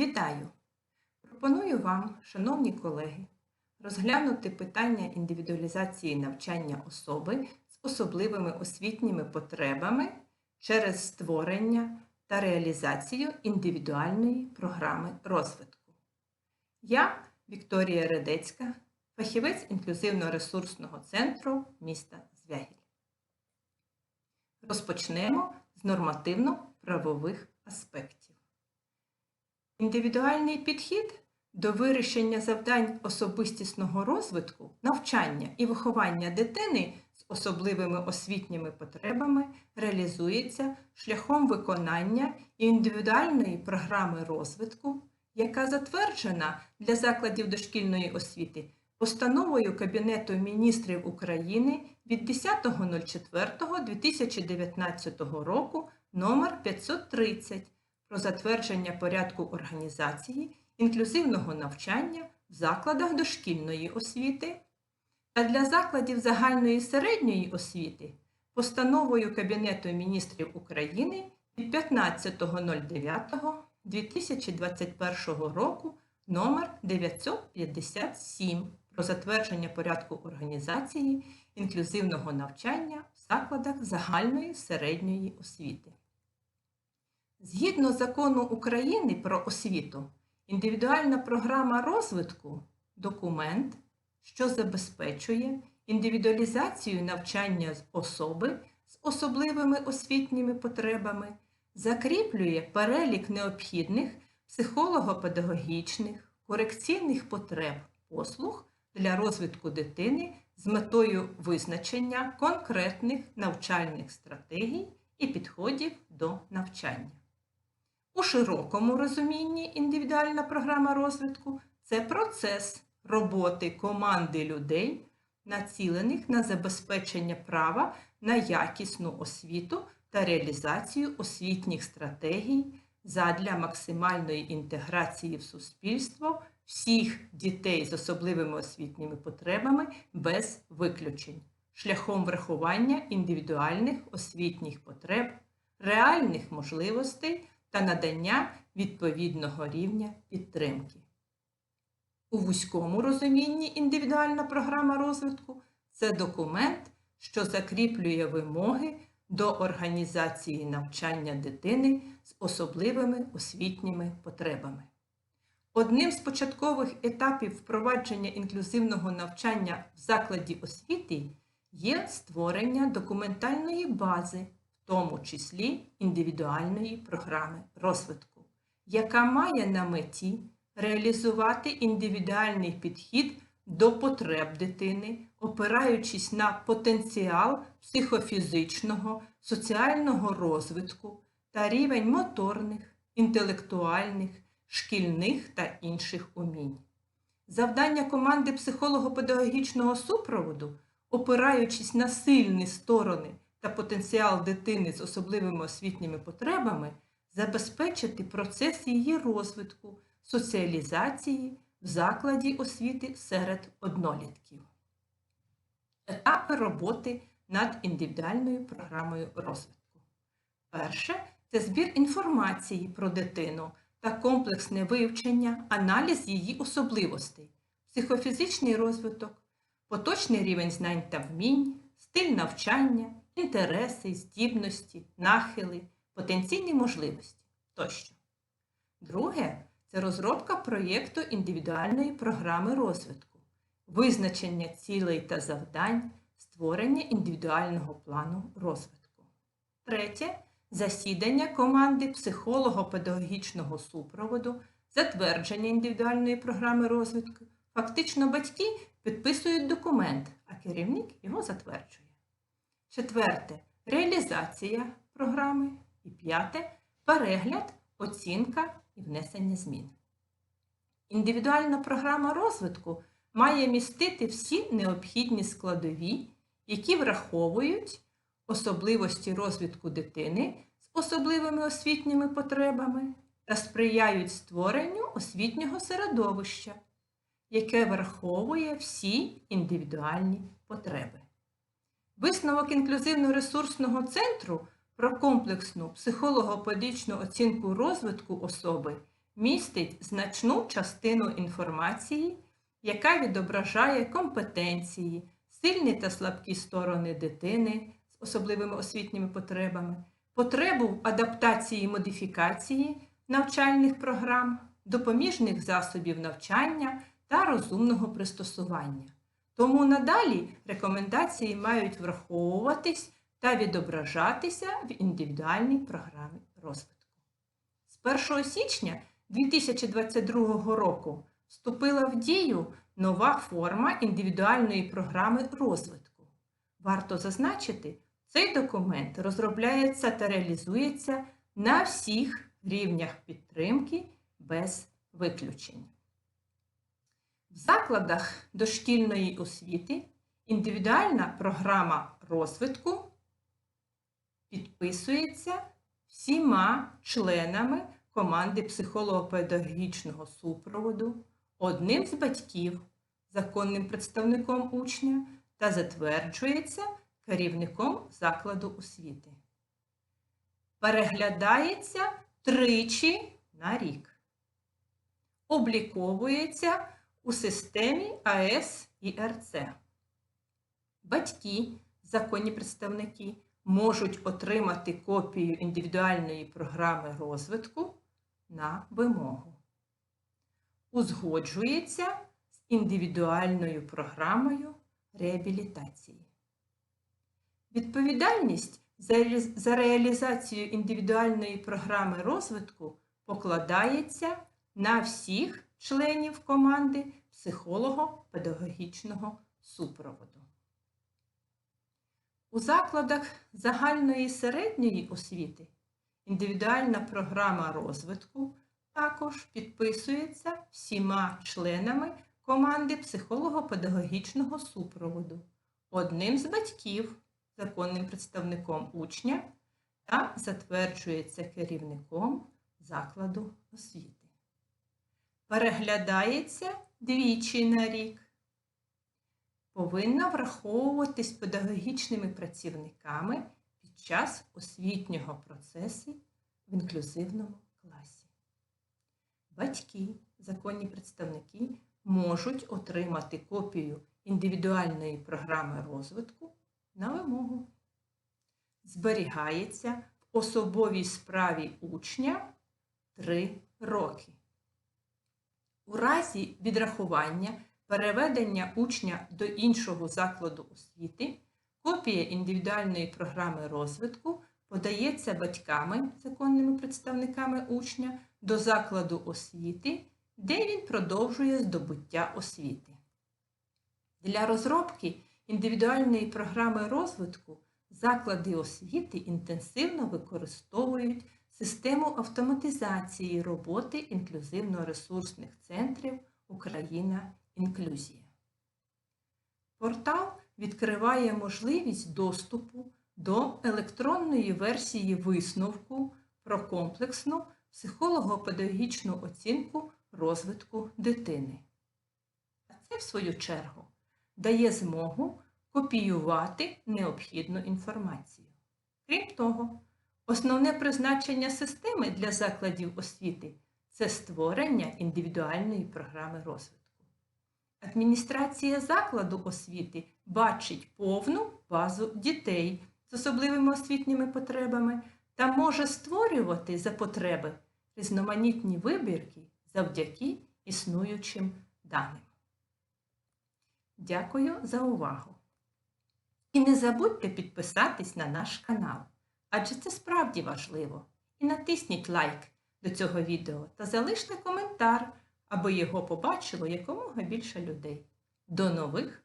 Вітаю! Пропоную вам, шановні колеги, розглянути питання індивідуалізації навчання особи з особливими освітніми потребами через створення та реалізацію індивідуальної програми розвитку. Я, Вікторія Редецька, фахівець інклюзивно-ресурсного центру міста Звягіль. Розпочнемо з нормативно-правових аспектів. Індивідуальний підхід до вирішення завдань особистісного розвитку, навчання і виховання дитини з особливими освітніми потребами реалізується шляхом виконання індивідуальної програми розвитку, яка затверджена для закладів дошкільної освіти постановою Кабінету міністрів України від 10.04.2019 року номер 530 про затвердження порядку організації інклюзивного навчання в закладах дошкільної освіти та для закладів загальної середньої освіти постановою Кабінету міністрів України від 15.09.2021 року номер 957 про затвердження порядку організації інклюзивного навчання в закладах загальної середньої освіти. Згідно закону України про освіту, індивідуальна програма розвитку документ, що забезпечує індивідуалізацію навчання особи з особливими освітніми потребами, закріплює перелік необхідних психолого-педагогічних, корекційних потреб послуг для розвитку дитини з метою визначення конкретних навчальних стратегій і підходів до навчання. У широкому розумінні індивідуальна програма розвитку це процес роботи команди людей, націлених на забезпечення права на якісну освіту та реалізацію освітніх стратегій задля максимальної інтеграції в суспільство всіх дітей з особливими освітніми потребами без виключень, шляхом врахування індивідуальних освітніх потреб, реальних можливостей та надання відповідного рівня підтримки. У вузькому розумінні індивідуальна програма розвитку це документ, що закріплює вимоги до організації навчання дитини з особливими освітніми потребами. Одним з початкових етапів впровадження інклюзивного навчання в закладі освіти є створення документальної бази, тому числі індивідуальної програми розвитку, яка має на меті реалізувати індивідуальний підхід до потреб дитини, опираючись на потенціал психофізичного, соціального розвитку та рівень моторних, інтелектуальних, шкільних та інших умінь. Завдання команди психолого-педагогічного супроводу, опираючись на сильні сторони та потенціал дитини з особливими освітніми потребами, забезпечити процес її розвитку, соціалізації в закладі освіти серед однолітків. Етапи роботи над індивідуальною програмою розвитку. Перше це збір інформації про дитину та комплексне вивчення, аналіз її особливостей, психофізичний розвиток, поточний рівень знань та вмінь, стиль навчання, інтереси, здібності, нахили, потенційні можливості тощо. Друге це розробка проєкту індивідуальної програми розвитку, визначення цілей та завдань, створення індивідуального плану розвитку. Третє засідання команди психолого-педагогічного супроводу, затвердження індивідуальної програми розвитку. Фактично батьки підписують документ, а керівник його затверджує. Четверте реалізація програми. І п'яте перегляд, оцінка і внесення змін. Індивідуальна програма розвитку має містити всі необхідні складові, які враховують особливості розвитку дитини з особливими освітніми потребами та сприяють створенню освітнього середовища, яке враховує всі індивідуальні потреби. Висновок інклюзивно-ресурсного центру про комплексну психолого-педагогічну оцінку розвитку особи містить значну частину інформації, яка відображає компетенції, сильні та слабкі сторони дитини з особливими освітніми потребами, потребу в адаптації і модифікації навчальних програм, допоміжних засобів навчання та розумного пристосування. Тому надалі рекомендації мають враховуватись та відображатися в індивідуальній програмі розвитку. З 1 січня 2022 року вступила в дію нова форма індивідуальної програми розвитку. Варто зазначити, цей документ розробляється та реалізується на всіх рівнях підтримки без виключення. В закладах дошкільної освіти індивідуальна програма розвитку підписується всіма членами команди психолого-педагогічного супроводу, одним з батьків, законним представником учня та затверджується керівником закладу освіти. Переглядається тричі на рік. Обліковується у системі АС і РЦ. Батьки, законні представники, можуть отримати копію індивідуальної програми розвитку на вимогу. Узгоджується з індивідуальною програмою реабілітації. Відповідальність за реалізацію індивідуальної програми розвитку покладається на всіх членів команди психолого-педагогічного супроводу. У закладах загальної середньої освіти індивідуальна програма розвитку також підписується всіма членами команди психолого-педагогічного супроводу, одним з батьків, законним представником учня та затверджується керівником закладу освіти. Переглядається двічі на рік повинна враховуватись педагогічними працівниками під час освітнього процесу в інклюзивному класі. Батьки, законні представники можуть отримати копію індивідуальної програми розвитку на вимогу. Зберігається в особовій справі учня 3 роки. У разі відрахування переведення учня до іншого закладу освіти, копія індивідуальної програми розвитку подається батьками, законними представниками учня до закладу освіти, де він продовжує здобуття освіти. Для розробки індивідуальної програми розвитку заклади освіти інтенсивно використовують систему автоматизації роботи інклюзивно-ресурсних центрів Україна інклюзія. Портал відкриває можливість доступу до електронної версії висновку про комплексну психолого-педагогічну оцінку розвитку дитини. А це, в свою чергу, дає змогу копіювати необхідну інформацію. Крім того, основне призначення системи для закладів освіти це створення індивідуальної програми розвитку. Адміністрація закладу освіти бачить повну базу дітей з особливими освітніми потребами та може створювати за потреби різноманітні вибірки завдяки існуючим даним. Дякую за увагу! І не забудьте підписатись на наш канал, адже це справді важливо. І натисніть лайк до цього відео та залиште коментар аби його побачило якомога більше людей. До нових